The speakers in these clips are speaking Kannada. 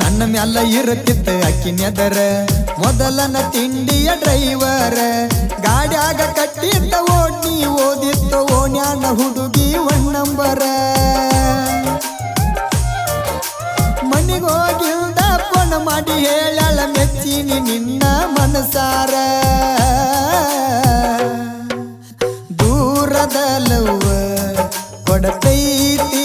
ನನ್ನ ಮ್ಯಾಲ ಇರುತ್ತಿತ್ತ ಅಕ್ಕಿನೆದರ ಮೊದಲನ ತಿಂಡಿಯ ಡ್ರೈವರ್. ಗಾಡ್ಯಾಗ ಕಟ್ಟಿದ್ದ ಓಣಿ ಓದಿದ್ದ ಓಣ್ಯಾನ ಹುಡುಗಿ ಒಣ್ಣಂಬರ. ಮನಿಗೋಗಿಲ್ದ ಫೋನ್ ಮಾಡಿ ಹೇಳಳ ಮೆಚ್ಚಿನಿ ನಿನ್ನ ಮನಸಾರ. ದೂರದಲ್ಲವ ಕೊಡತೈತಿ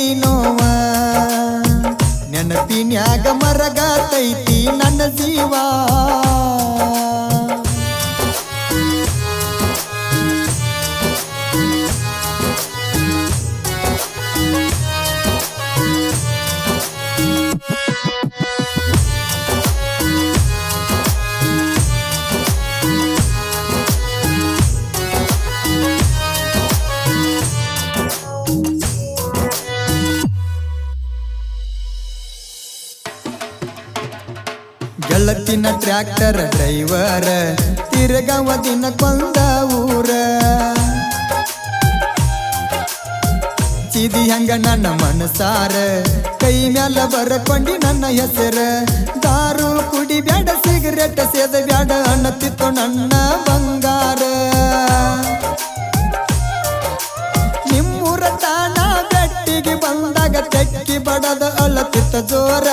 ನೆನಪಿನ್ಯಾಗ ಮರಗಾತೈತಿ ನನ್ನ ಜೀವ. ಗೆಳತಿನ ಟ್ರ್ಯಾಕ್ಟರ್ ಡ್ರೈವರ್ ತಿರುಗವ ದಿನ ಕೊಂದ ಊರ. ಚಿದಿ ಹಂಗ ನನ್ನ ಮನಸಾರ, ಕೈ ಮ್ಯಾಲ ಬರಕೊಂಡಿ ನನ್ನ ಹೆಸರ. ದಾರು ಕುಡಿ ಬ್ಯಾಡ, ಸಿಗರೇಟ್ ಸೇದ ಬ್ಯಾಡ ಅನ್ನತಿತ್ತು ನನ್ನ ಬಂಗಾರ. ನಿಮ್ಮೂರ ತಾಣ ಬೆಟ್ಟಿಗೆ ಬಂದಾಗ ತೆಕ್ಕಿ ಬಡದ ಅಳತಿತ್ತ ಜೋರ.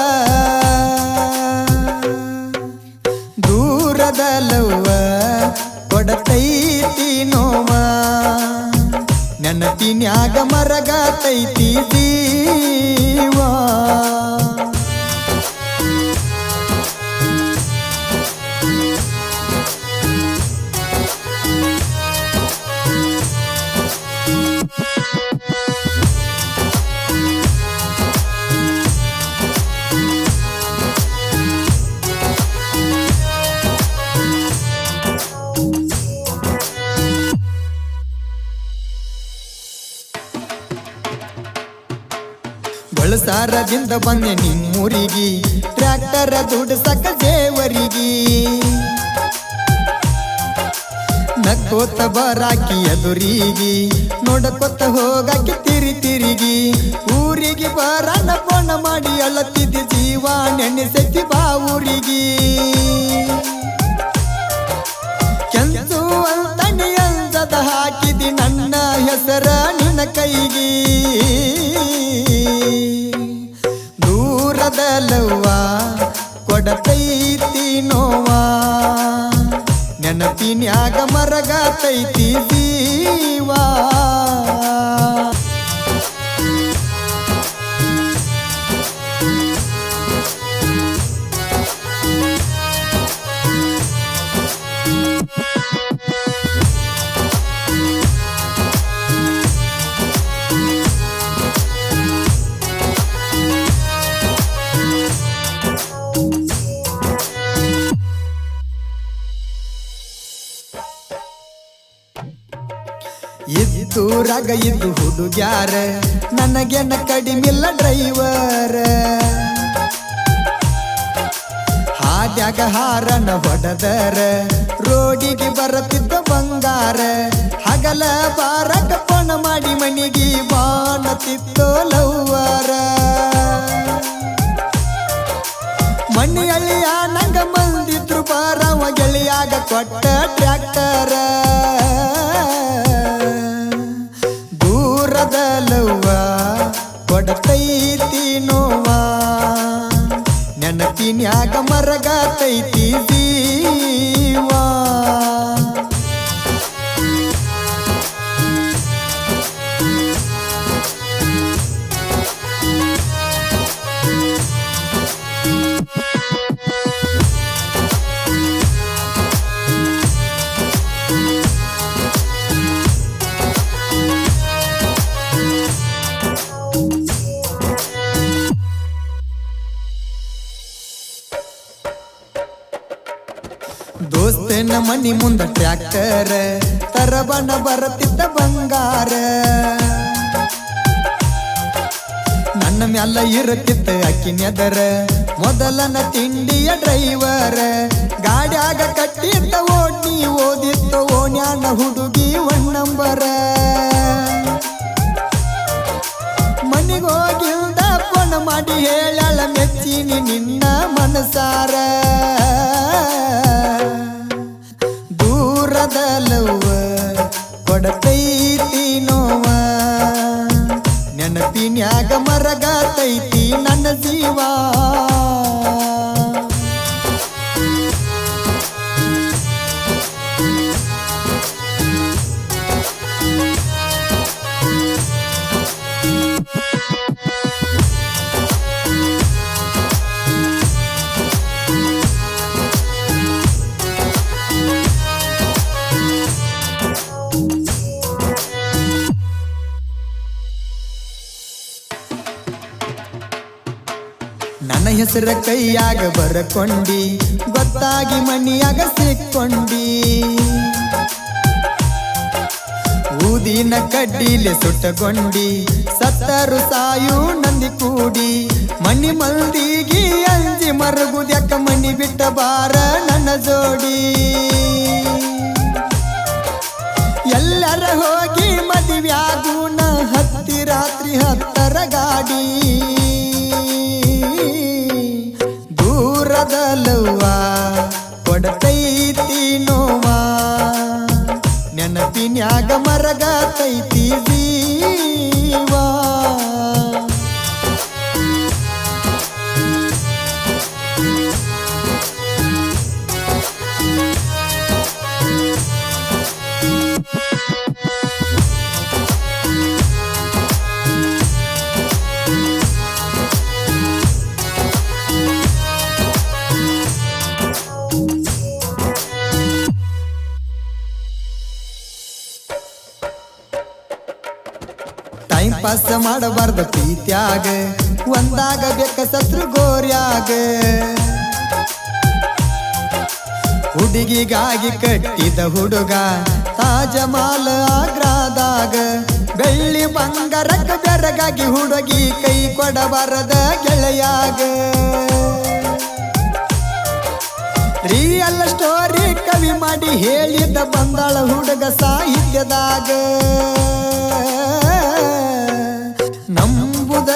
ಮರಗಾತೈತಿ ಜೀವ ಬಳಸಾರದಿಂದ ಬಂದೆ ನಿಮ್ಮೂರಿಗಿ. ಟ್ರ್ಯಾಕ್ಟರ ದುಡ್ಡು ಸಕ ದೇವರಿಗಿ. ನಕ್ಕೋತ ಬರಾಕಿ ಎದುರಿಗಿ. ನೋಡಕೋತ ಹೋಗಾಕಿ ತಿರಿ ತಿರಿಗಿ. ಊರಿಗೆ ಬರನ ಫೋನ ಮಾಡಿ ಅಳತಿದ್ದ ಲವ್ವ ಕೊಡತೈತಿ ನೋವಾ? ನೆನಪಿನ್ಯಾಗ ಮರಗಾತೈತಿ ಜೀವಾ. ಇದ್ದೂರಾಗ ಇದ್ದು ಹುಡುಗ್ಯಾರ, ನನಗೆನ ಕಡಿಮಿಲ್ಲ ಡ್ರೈವರ್. ಹಾದ್ಯಾಗ ಹಾರನ ಹೊಡೆದರ, ರೋಡಿಗೆ ಬರತಿದ್ದ ಬಂಗಾರ. ಹಗಲ ಬಾರಕ ಪಣ ಮಾಡಿ ಮನಿಗೆ ಬಾಣತಿತ್ತೋ ಲವ್ವರ. ಮಣ್ಣಿಯಳಿಯ ನಂಗ ಮಂದಿದ್ರು ಬಾರವ ಗೆಳೆಯಾಗ ಕೊಟ್ಟ ಟ್ರ್ಯಾಕ್ಟರ. ಕೊಡತೈತಿ ನೋವಾ. ನೆನಪಿನ್ಯಾಗ ಮರಗಾತೈತಿ ದೋಸ್ತನ ಮನಿ ಮುಂದ ಟ್ರ್ಯಾಕ್ಟರ್, ತರಬಣ ಬರತಿದ್ದ ಬಂಗಾರ. ನನ್ನ ಮ್ಯಾಲ ಇರುತ್ತಿತ್ತ ಅಕ್ಕಿನೆದರ ಮೊದಲನ ತಿಂಡಿಯ ಡ್ರೈವರ್. ಗಾಡ್ಯಾಗ ಕಟ್ಟಿದ್ದ ಓಡ್ನಿ ಓದಿತ್ತ ಓಣ್ಯಾನ ಹುಡುಗಿ ಒಣ್ಣಂಬರ. ಮನಿಗೋಗಿಲ್ದ ಫೋನ್ ಮಾಡಿ ಹೇಳಳ ಮೆಚ್ಚಿನಿ ನಿನ್ನ ಮನಸಾರ ನನ್ನ ಹೆಸರ ಕೈಯಾಗ ಬರಕೊಂಡಿ, ಗೊತ್ತಾಗಿ ಮಣಿಯಾಗ ಸಿಕ್ಕೊಂಡಿ. ಊದಿನ ಕಡ್ಡಿಲೆ ಸುಟ್ಟಕೊಂಡಿ ಸತ್ತರು ಸಾಯು ನಂದಿ ಕೂಡಿ ಮಣ್ಣಿ ಮಲ್ದಿಗಿ ಅಂಜಿ ಮರಗುದ್ಯಾಕ ಮಣ್ಣಿ ಬಿಟ್ಟ ಬಾರ. ನೆನಪಿನ್ಯಾಗ ಮರಗತೈತಿ. ಜೀವಾ ಪಾಸ್ ಮಾಡಬಾರ್ದ ಪ್ರೀತ್ಯಾಗ. ಒಂದಾಗ ಬೇಕ ಸತ್ರು ಗೋರ್ಯಾಗ. ಹುಡುಗಿಗಾಗಿ ಕಟ್ಟಿದ ಹುಡುಗ ತಾಜಮಾಲ ಆಗ್ರಾದಾಗ. ಬೆಳ್ಳಿ ಬಂಗಾರಕ್ಕ ಬೆರಗಾಗಿ ಹುಡುಗಿ ಕೈ ಕೊಡಬಾರದ ಗೆಳೆಯಾಗ. ರಿಯಲ್ ಸ್ಟೋರಿ ಕವಿ ಮಾಡಿ ಹೇಳಿದ ಬಂದಾಳ ಹುಡುಗ ಸಾಹಿತ್ಯದಾಗ.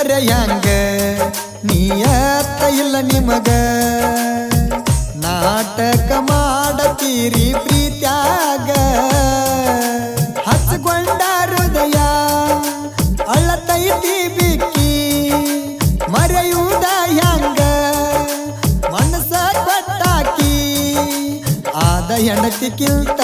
ನೀ ನೀಯತ್ತ ಇಲ್ಲ ನಿಮಗ. ನಾಟಕ ಮಾಡತೀರಿ ಪ್ರೀತ್ಯಾಗ. ಹಸಗೊಂಡ ಹೃದಯ, ಅಳತೈತಿ ಬಿಕ್ಕಿ. ಮರೆಯುವುದ ಯಂಗ ಮನಸ ಕೊಟ್ಟಾಕಿ ಆದ ಹೆಂಡತಿ ಮಾಡ